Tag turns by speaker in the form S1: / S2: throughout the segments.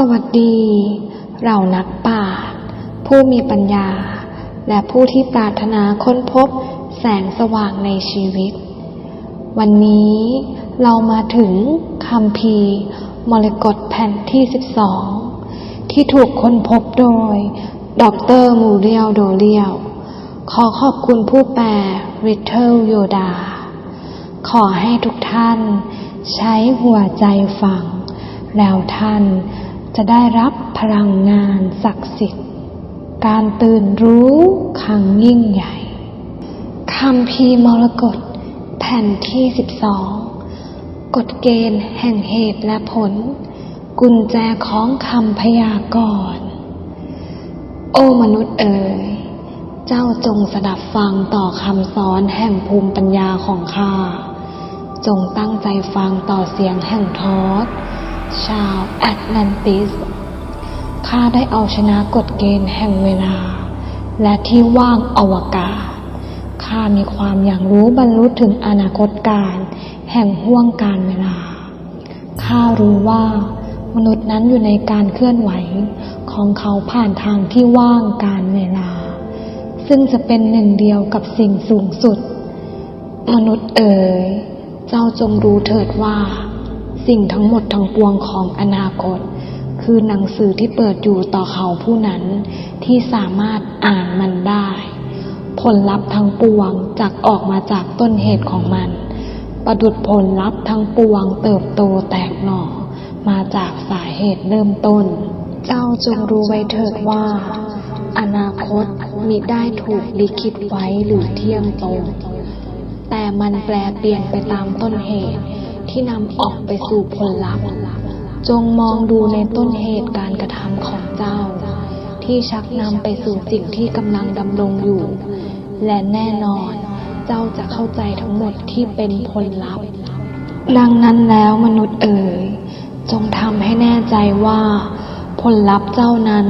S1: สวัสดีเรานักปราชญ์ผู้มีปัญญา และผู้ที่ปรารถนาค้นพบแสงสว่างในชีวิต วันนี้เรามาถึงคำพีมรกตแผ่นที่ 12 ที่ถูกค้นพบโดยดรมูเรียลโดเรียลขอขอบคุณผู้แปลริเทลโยดา ขอให้ทุกท่านใช้หัวใจฟัง แล้วท่าน จะได้รับพลังงานศักดิ์สิทธิ์ การตื่นรู้ครั้งยิ่งใหญ่คำพีมรกตแผ่นที่ 12 กฎเกณฑ์แห่งเหตุและผล กุญแจของคำพยากรณ์โอ้มนุษย์เอ๋ย เจ้าจงสดับฟังต่อคำสอนแห่งภูมิปัญญาของข้า จงตั้งใจฟังต่อเสียงแห่งทอส ชาวแอตแลนติส ข้าได้เอาชนะกฎเกณฑ์แห่งเวลา และที่ว่างอวกาศ ข้ามีความอย่างรู้บรรลุถึงอนาคตการแห่งห่วงการเวลา ข้ารู้ว่ามนุษย์นั้นอยู่ในการเคลื่อนไหวของเขาผ่านทางที่ว่างการเวลา ซึ่งจะเป็นหนึ่งเดียวกับสิ่งสูงสุด มนุษย์เอ๋ย เจ้าจงรู้เถิดว่า สิ่งทั้งหมดทั้งปวงของอนาคต คือหนังสือที่เปิดอยู่ต่อเขาผู้นั้นที่สามารถอ่านมันได้ ผลลัพธ์ทั้งปวงจักออกมาจากต้นเหตุของมัน ประดุดผลลัพธ์ทั้งปวงเติบโตแตกหน่อ มาจากสาเหตุเริ่มต้น เจ้าจงรู้ไว้เถิดว่า อนาคตมิได้ถูกลิขิตไว้หรือเที่ยงตรงแต่มันแปลเปลี่ยนไปตามต้นเหตุ ที่นำออกไปสู่ผลลัพธ์ จงมองดูในต้นเหตุการกระทำของเจ้า ที่ชักนำไปสู่สิ่งที่กำลังดำรงอยู่ และแน่นอนเจ้าจะเข้าใจทั้งหมดที่เป็นผลลัพธ์ ดังนั้นแล้วมนุษย์เอ๋ย จงทำให้แน่ใจว่า ผลลัพธ์เจ้านั้น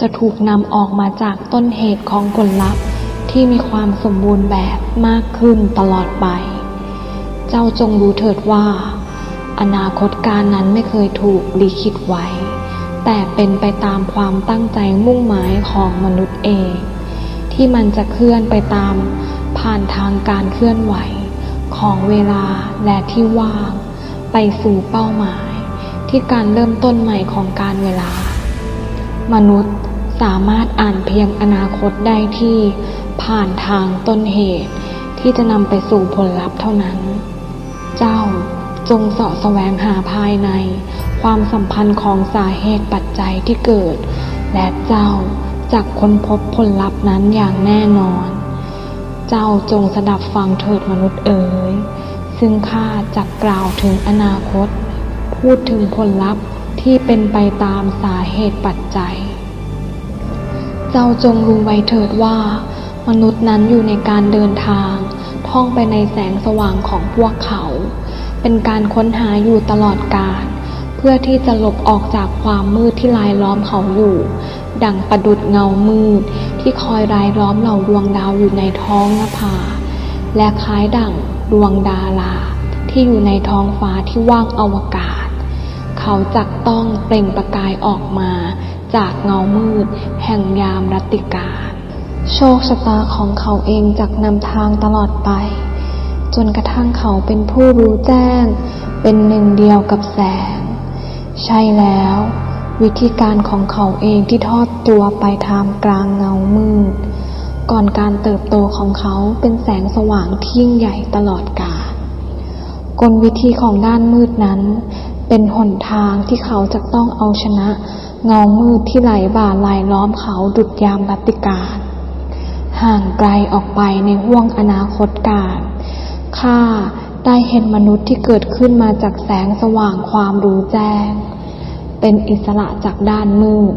S1: จะถูกนำออกมาจากต้นเหตุของผลลัพธ์ที่มีความสมบูรณ์แบบมากขึ้นตลอดไป จ้าจงรู้เถิดว่า อนาคตการนั้นไม่เคยถูกลิขิตไว้ แต่เป็นไปตามความตั้งใจมุ่งหมายของมนุษย์เอง ที่มันจะเคลื่อนไปตามผ่านทางการเคลื่อนไหว ของเวลาและที่ว่าง ไปสู่เป้าหมาย ที่การเริ่มต้นใหม่ของการเวลา มนุษย์สามารถอ่านเพียงอนาคตได้ที่ผ่านทางต้นเหตุที่จะนำไปสู่ผลลัพธ์เท่านั้น เจ้าจงเสาะแสวงหาภายใน ความสัมพันธ์ของสาเหตุปัจจัยที่เกิด และเจ้าจะค้นพบผลลัพธ์นั้นอย่างแน่นอน เจ้าจงสดับฟังเถิดมนุษย์เอ๋ย ซึ่งข้าจะกล่าวถึงอนาคต พูดถึงผลลัพธ์ที่เป็นไปตามสาเหตุปัจจัย เจ้าจงรู้ไว้เถิดว่า มนุษย์นั้นอยู่ในการเดินทาง ท่องไปในแสงสว่างของพวกเขา เป็นการค้นหาอยู่ตลอดกาลเพื่อที่จะหลบออกจากความมืดที่ลายล้อมเขาอยู่ ดังประดุดเงามืดที่คอยรายล้อมเหล่าดวงดาวอยู่ในท้องนภา และคล้ายดั่งดวงดาราที่อยู่ในท้องฟ้าที่ว่างอวกาศ เขาจักต้องเปล่งประกายออกมาจากเงามืดแห่งยามรัติกา โชคชะตาของเขาเองจักนำทางตลอดไป จนกระทั่งเขาเป็นผู้รู้แจ้ง เป็นหนึ่งเดียวกับแสง ใช่แล้ว วิธีการของเขาเองที่ทอดตัวไปทามกลางเงามืด ก่อนการเติบโตของเขาเป็นแสงสว่างที่ยิ่งใหญ่ตลอดกาลกลวิธีของด้านมืดนั้น เป็นหนทางที่เขาจะต้องเอาชนะ เงามืดที่ไหลบ่าลายล้อมเขาดุดยามรัติการ ห่างไกลออกไปในห้วงอนาคตการข้าได้เห็นมนุษย์ที่เกิดขึ้นมาจากแสงสว่างความรู้แจ้ง เป็นอิสระจากด้านมืด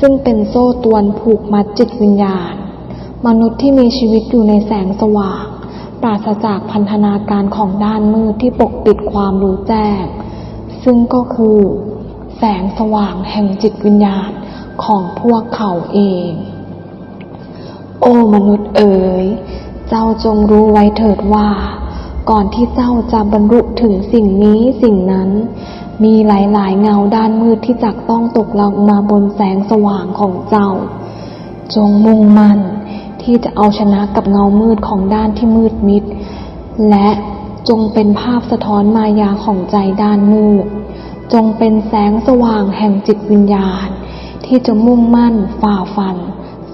S1: ซึ่งเป็นโซ่ตวนผูกมัดจิตวิญญาณ มนุษย์ที่มีชีวิตอยู่ในแสงสว่าง ปราศจากพันธนาการของด้านมืดที่ปกปิดความรู้แจ้ง ซึ่งก็คือ แสงสว่างแห่งจิตวิญญาณของพวกเขาเอง โอ้มนุษย์เอ๋ย เจ้าจงรู้ไว้เถิดว่า ก่อนที่เจ้าจะบรรลุถึงสิ่งนี้สิ่งนั้น มีหลายๆเงาด้านมืดที่จักต้องตกลงมาบนแสงสว่างของเจ้า จงมุ่งมั่นที่จะเอาชนะกับเงามืดของด้านที่มืดมิด และจงเป็นภาพสะท้อนมายาของใจด้านมืด จงเป็นแสงสว่างแห่งจิตวิญญาณ ที่จะมุ่งมั่นฝ่าฟัน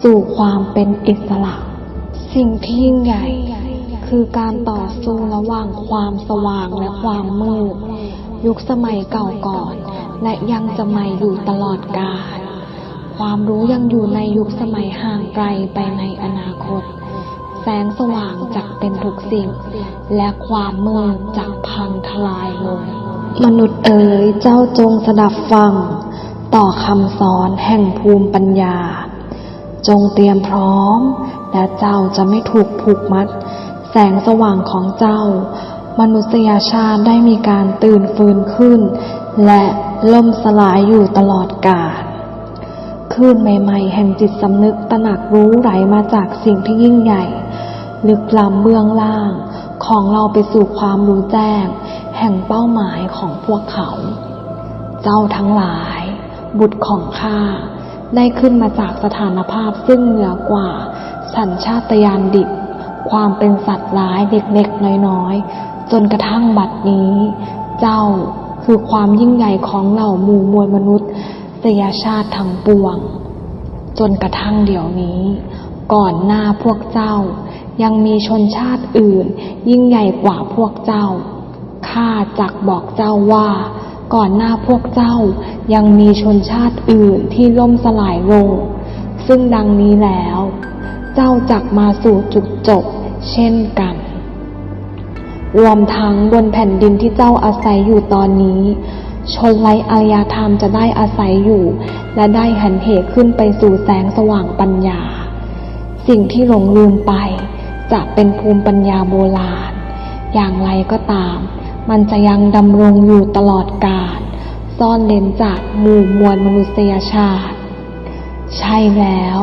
S1: สู่ความเป็นอิสระ สิ่งที่ยิ่งใหญ่ คือการต่อสู้ระหว่างความสว่างและความมืด ยุคสมัยเก่าก่อน และยังจะใหม่อยู่ตลอดกาลความรู้ยังอยู่ในยุคสมัยห่างไกลไปในอนาคต แสงสว่างจักเป็นทุกสิ่ง และความมืดจักพังทลายลง มนุษย์เอ๋ยเจ้าจงสดับฟัง ต่อคำสอนแห่งภูมิปัญญา จงเตรียมพร้อม และเจ้าจะไม่ถูกผูกมัด แสงสว่างของเจ้า มนุษยชาติได้มีการตื่นฟื้นขึ้น และล่มสลายอยู่ตลอดกาลคลื่นใหม่ๆ แห่งจิตสำนึกตระหนักรู้ไหลมาจากสิ่งที่ยิ่งใหญ่ ลึกล้ำเบื้องล่าง ของเราไปสู่ความรู้แจ้ง แห่งเป้าหมายของพวกเขา เจ้าทั้งหลาย บุตรของข้า ได้ขึ้นมาจากสถานภาพซึ่งเหนือกว่า สัญชาตญาณดิบ ความเป็นสัตว์ร้ายเล็กๆน้อยๆ จนกระทั่งบัดนี้ เจ้าคือความยิ่งใหญ่ของเหล่าหมู่มวลมนุษย์สยชาติทั้งปวง จนกระทั่งเดี๋ยวนี้ ก่อนหน้าพวกเจ้า ยังมีชนชาติอื่น ยิ่งใหญ่กว่าพวกเจ้าข้าจักบอกเจ้าว่า ก่อนหน้าพวกเจ้ายังมีชนชาติอื่นที่ล่มสลายลง ซึ่งดังนี้แล้ว เจ้าจักมาสู่จุดจบเช่นกัน รวมทั้งบนแผ่นดินที่เจ้าอาศัยอยู่ตอนนี้ ชนไร้อารยธรรมจะได้อาศัยอยู่ และได้หันเหขึ้นไปสู่แสงสว่างปัญญา สิ่งที่หลงลืมไปจะเป็นภูมิปัญญาโบราณ อย่างไรก็ตาม มันจะยังดำรงอยู่ตลอดกาลซ่อนเร้นจากหมู่มวลมนุษยชาติ ใช่แล้ว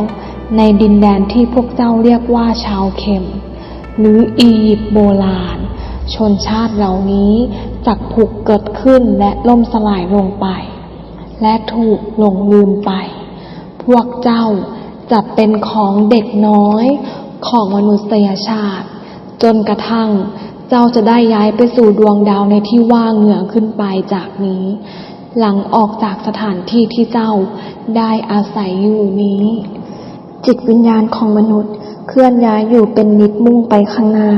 S1: ในดินแดนที่พวกเจ้าเรียกว่าชาวเข็ม หรืออียิปต์โบราณ ชนชาติเหล่านี้จักผูกเกิดขึ้นและล่มสลายลงไป และถูกหลงลืมไป พวกเจ้าจะเป็นของเด็กน้อยของมนุษยชาติ จนกระทั่ง เจ้าจะได้ย้ายไปสู่ดวงดาวในที่ว่างเหนือขึ้นไปจากนี้ หลังออกจากสถานที่ที่เจ้าได้อาศัยอยู่นี้ จิตวิญญาณของมนุษย์เคลื่อนย้ายอยู่เป็นนิดมุ่งไปข้างหน้า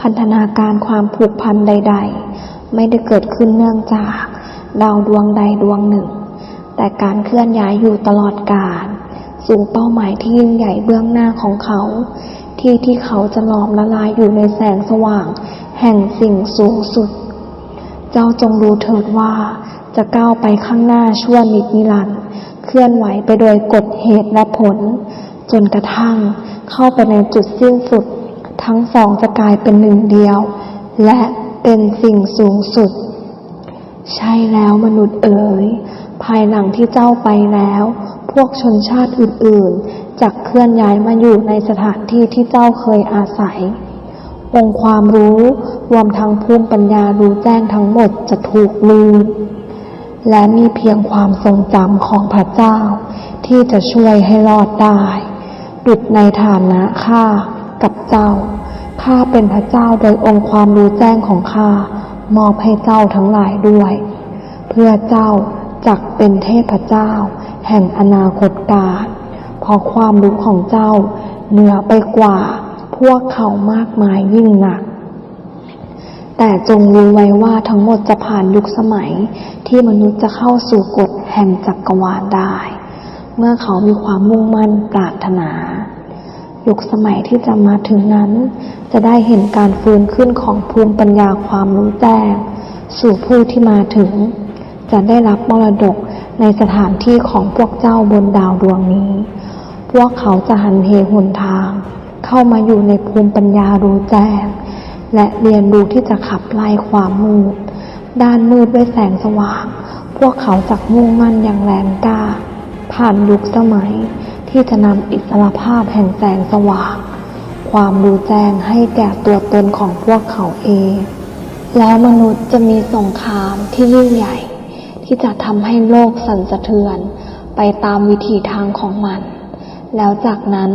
S1: พันธนาการความผูกพันใด ๆ ไม่ได้เกิดขึ้นเนื่องจาก ดาวดวงใดดวงหนึ่ง แต่การเคลื่อนย้ายอยู่ตลอดกาลสู่เป้าหมายที่ยิ่งใหญ่เบื้องหน้าของเขา ที่ที่เขาจะหลอมละลายอยู่ในแสงสว่าง แห่งสิ่งสูงสุด เจ้าจงรู้เถิดว่า จะก้าวไปข้างหน้าชั่วนิดนิรันด์เคลื่อนไหวไปโดยกฎเหตุและผล จนกระทั่งเข้าไปในจุดสิ้นสุด ทั้งสองจะกลายเป็นหนึ่งเดียว และเป็นสิ่งสูงสุด ใช่แล้วมนุษย์เอ๋ยภายหลังที่เจ้าไปแล้ว วกชนชาติอื่นๆจะเคลื่อนย้ายมาอยู่ในสถานที่ที่เจ้าเคยอาศัย องค์ความรู้รวมทั้งภูมิปัญญารู้แจ้งทั้งหมดจะถูกลืม และมีเพียงความทรงจำของพระเจ้า ที่จะช่วยให้รอดได้ ดุดในฐานะข้ากับเจ้า ข้าเป็นพระเจ้าโดยองค์ความรู้แจ้งของข้ามอบให้เจ้าทั้งหลายด้วย เพื่อเจ้าจักเป็นเทพเจ้า แห่งอนาคตการเพราะความรู้ของเจ้าเหนือไปกว่าพวกเขามากมายยิ่งหนัก แต่จงรู้ไว้ว่าทั้งหมดจะผ่านยุคสมัยที่มนุษย์จะเข้าสู่กฎแห่งจักรวาลได้ เมื่อเขามีความมุ่งมั่นปรารถนา ยุคสมัยที่จะมาถึงนั้น จะได้เห็นการฟื้นขึ้นของภูมิปัญญาความรู้แจ้ง สู่ผู้ที่มาถึง จะได้รับมรดก ในสถานที่ของพวกเจ้าบนดาวดวงนี้ พวกเขาจะหันเหหนทาง เข้ามาอยู่ในภูมิปัญญารู้แจ้ง และเรียนรู้ที่จะขับไล่ความมืด ด้านมืดด้วยแสงสว่าง พวกเขาจักมุ่งมั่นอย่างแรงกล้า ผ่านยุคสมัยที่จะนำอิสรภาพแห่งแสงสว่าง ความรู้แจ้งให้แก่ตัวตนของพวกเขาเอง แล้วมนุษย์จะมีสงครามที่ยิ่งใหญ่ ที่จะทำให้โลกสั่นสะเทือน ไปตามวิถีทางของมัน แล้วจากนั้น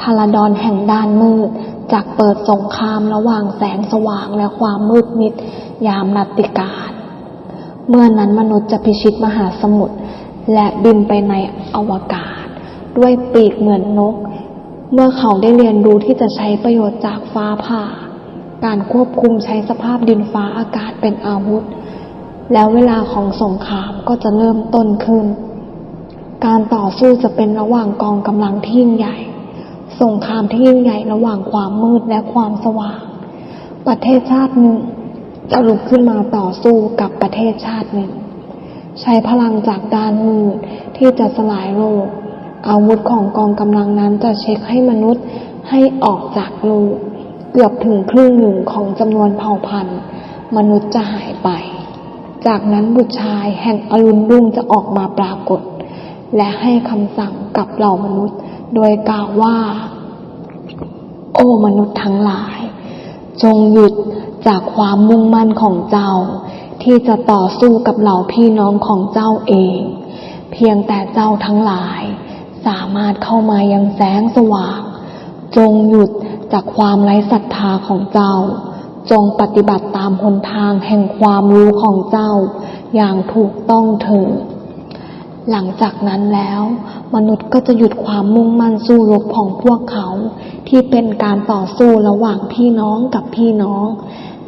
S1: พาราดอนแห่งด้านมืดจากเปิดสงครามระหว่างแสงสว่างและความมืดมิดยามรัติการเมื่อนั้นมนุษย์จะพิชิตมหาสมุทรและบินไปในอวกาศ ด้วยปีกเหมือนนก เมื่อเขาได้เรียนรู้ที่จะใช้ประโยชน์จากฟ้าผ่า การควบคุมใช้สภาพดินฟ้าอากาศเป็นอาวุธ แล้วเวลาของสงครามก็จะเริ่มต้นขึ้น การต่อสู้จะเป็นระหว่างกองกำลังที่ยิ่งใหญ่ สงครามที่ยิ่งใหญ่ระหว่างความมืดและความสว่าง ประเทศชาติหนึ่งจะลุกขึ้นมาต่อสู้กับประเทศชาติหนึ่ง ใช้พลังจากด้านมืดที่จะสลายโลก อาวุธของกองกำลังนั้นจะเช็คให้มนุษย์ให้ออกจากโลก เกือบถึงครึ่งหนึ่งของจำนวนเผ่าพันธุ์ มนุษย์จะหายไป จากนั้นบุตรชายแห่งอรุณรุ่งจะออกมาปรากฏ และให้คำสั่งกับเหล่ามนุษย์ โดยกล่าวว่า โอ้มนุษย์ทั้งหลาย จงหยุดจากความมุ่งมั่นของเจ้า ที่จะต่อสู้กับเหล่าพี่น้องของเจ้าเอง เพียงแต่เจ้าทั้งหลาย สามารถเข้ามายังแสงสว่าง จงหยุดจากความไร้ศรัทธาของเจ้า จงปฏิบัติตามหนทางแห่งความรู้ของเจ้า อย่างถูกต้องเถิดหลังจากนั้นแล้ว มนุษย์ก็จะหยุดความมุ่งมั่นสู้รบของพวกเขา ที่เป็นการต่อสู้ระหว่างพี่น้องกับพี่น้อง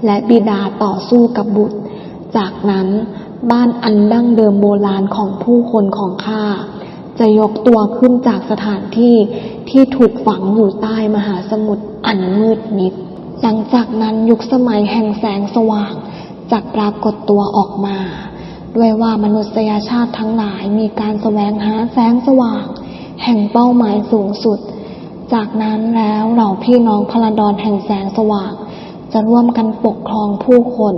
S1: และบิดาต่อสู้กับบุตร จากนั้นบ้านอันดั้งเดิมโบราณของผู้คนของข้าจะยกตัวขึ้นจากสถานที่ที่ถูกฝังอยู่ใต้มหาสมุทรอันมืดมิด หลังจากนั้นยุคสมัยแห่งแสงสว่างจะปรากฏตัวออกมา ด้วยว่ามนุษยชาติทั้งหลายมีการแสวงหาแสงสว่าง แห่งเป้าหมายสูงสุด จากนั้นแล้วเหล่าพี่น้องพลดอนแห่งแสงสว่าง จะร่วมกันปกครองผู้คน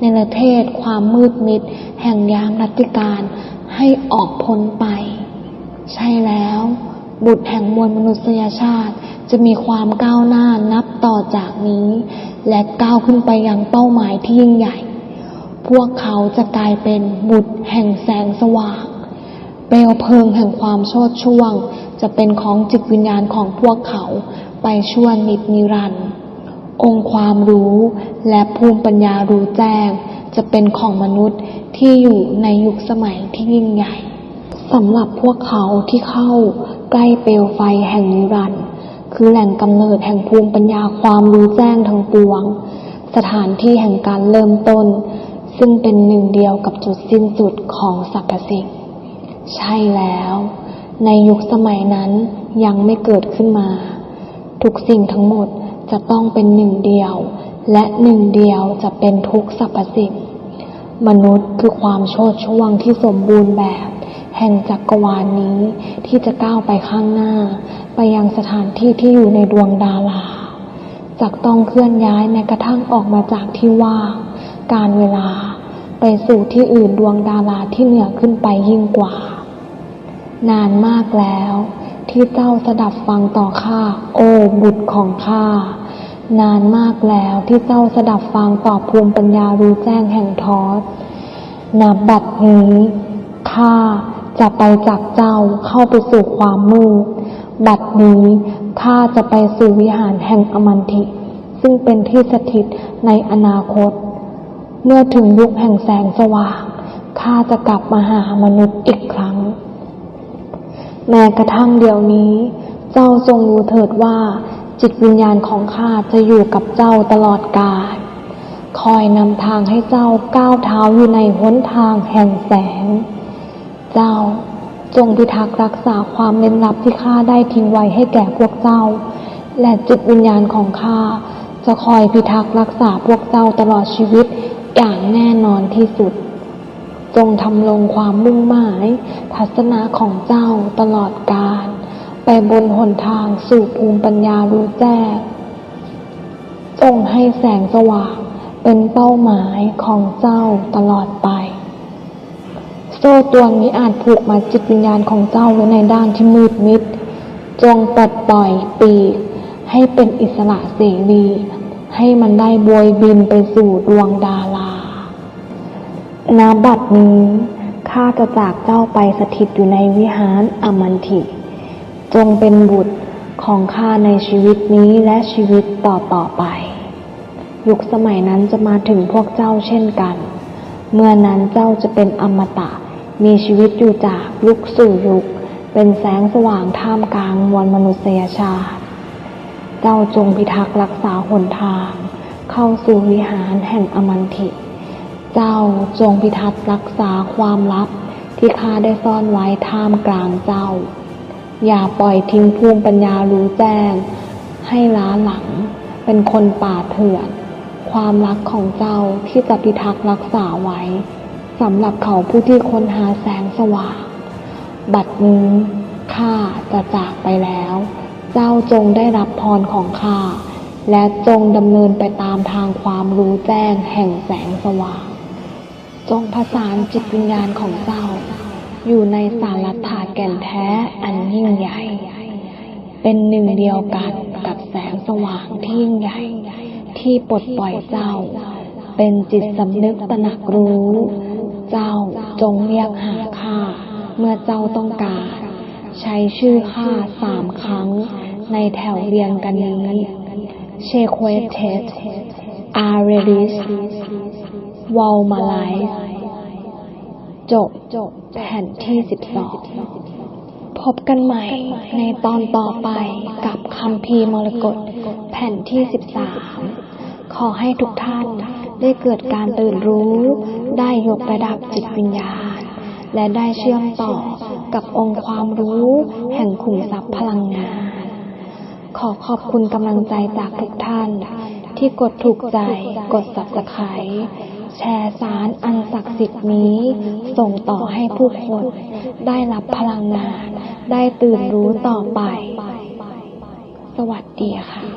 S1: ในประเทศความมืดมิด แห่งยามรัติการให้ออกพ้นไป ใช่แล้ว บุตรแห่งมวลมนุษยชาติ จะมีความก้าวหน้านับต่อจากนี้ และก้าวขึ้นไปยังเป้าหมายที่ยิ่งใหญ่ พวกเขาจะกลายเป็นบุตรแห่งแสงสว่าง เปลวเพลิงแห่งความโชดช่วง จะเป็นของจิตวิญญาณของพวกเขาไปชั่วนิดนิรันดร์องค์ความรู้และภูมิปัญญารู้แจ้ง จะเป็นของมนุษย์ที่อยู่ในยุคสมัยที่ยิ่งใหญ่สำหรับพวกเขาที่เข้าใกล้เปลวไฟแห่งนิรันดร์ คือแหล่งกำเนิดแห่งภูมิปัญญาความรู้แจ้งทั้งปวง สถานที่แห่งการเริ่มต้น ซึ่งเป็นหนึ่งเดียวกับจุดสิ้นสุดของสรรพสิ่ง ใช่แล้ว ในยุคสมัยนั้นยังไม่เกิดขึ้นมา ทุกสิ่งทั้งหมดจะต้องเป็นหนึ่งเดียว และหนึ่งเดียวจะเป็นทุกสรรพสิ่ง มนุษย์คือความโชดช่วงที่สมบูรณ์แบบ แห่งจักรวาลนนี้ที่จะก้าวไปข้างหน้า ไปยังสถานที่ที่อยู่ในดวงดาราจักต้องเคลื่อนย้ายแม้กระทั่งออกมาจากที่ว่างการเวลาไปสู่ที่อื่นดวงดาราที่เหนือขึ้นไปยิ่งกว่า นานมากแล้วที่เจ้าสดับฟังต่อข้าโอ้บุตรของข้านานมากแล้วที่เจ้าสดับฟังต่อภูมิปัญญารู้แจ้งแห่งทอสนับบัดนี้ข้าจะไปจากเจ้าเข้าไปสู่ความมืด บัดนี้ข้าจะไปสู่วิหารแห่งอมันติซึ่งเป็นที่สถิตในอนาคต เมื่อถึงยุคแห่งแสงสว่างข้าจะกลับมาหามนุษย์อีกครั้ง แม้กระทั่งเดี๋ยวนี้ เจ้าจงรู้เถิดว่า จิตวิญญาณของข้าจะอยู่กับเจ้าตลอดกาลคอยนำทางให้เจ้าก้าวเท้าอยู่ในหนทางแห่งแสง เจ้า จงพิทักษ์รักษาความเล่นลับที่ข้าได้ทิ้งไว้ให้แก่พวกเจ้า และจิตวิญญาณของข้าจะคอยพิทักษ์รักษาพวกเจ้าตลอดชีวิตอย่างแน่นอนที่สุด จงทำลงความมุ่งหมายทัศนะของเจ้าตลอดกาลไปบนหนทางสู่ภูมิปัญญารู้แจ้งจงให้แสงสว่างเป็นเป้าหมายของเจ้าตลอดไป โซ่ตวนนี้อาจผูกมัดจิตวิญญาณของเจ้าไว้ในด้านที่มืดมิด จงปลดปล่อยปีก ให้เป็นอิสระเสรี ให้มันได้บวยบินไปสู่ดวงดาราณบัดนี้ข้าจะจากเจ้าไปสถิตอยู่ในวิหารอมันติจงเป็นบุตรของข้าในชีวิตนี้และชีวิตต่อต่อๆไป ยุคสมัยนั้นจะมาถึงพวกเจ้าเช่นกัน เมื่อนั้นเจ้าจะเป็นอมตะ มีชีวิตอยู่จากยุคสู่ยุค เป็นแสงสว่างท่ามกลางมวลมนุษยชาติ เจ้าจงพิทักษ์รักษาหนทาง เข้าสู่วิหารแห่งอมันติเจ้าจงพิทักษ์รักษาความลับที่ข้าได้ซ่อนไว้ท่ามกลางเจ้า อย่าปล่อยทิ้งภูมิปัญญารู้แจ้ง ให้ล้าหลัง เป็นคนป่าเถื่อน ความรักของเจ้าที่จะพิทักษ์รักษาไว้ สำหรับเขาผู้ที่ค้นหาแสงสว่าง บัดนี้ข้าจะจากไปแล้ว เจ้าจงได้รับพรของข้า และจงดำเนินไปตามทางความรู้แจ้งแห่งแสงสว่าง จงผสานจิตวิญญาณของเจ้า อยู่ในสารถาแก่นแท้อันยิ่งใหญ่ เป็นหนึ่งเดียวกันกับแสงสว่างที่ยิ่งใหญ่ ที่ปลดปล่อยเจ้า เป็นจิตสำนึกตระหนักรู้ เจ้าจงเรียกหาข้าเมื่อเจ้าต้องการ ใช้ชื่อข้าสามครั้งในแถวเรียงกันนี้เชคเวเทสอาร์เรลิสวอลมาไลจบแผ่นที่สิบสองพบกันใหม่ในตอนต่อไปกับคำพีร์มรกตแผ่นที่13 ขอให้ทุกท่านได้เกิดการตื่นรู้ ได้ยกระดับจิตวิญญาณ และได้เชื่อมต่อกับองค์ความรู้แห่งขุมทรัพย์พลังงาน ขอขอบคุณกำลังใจจากทุกท่าน ที่กดถูกใจ กด subscribe แชร์สารอันศักดิ์สิทธิ์นี้ ส่งต่อให้ผู้คนได้รับพลังงาน ได้ตื่นรู้ต่อไป สวัสดีค่ะ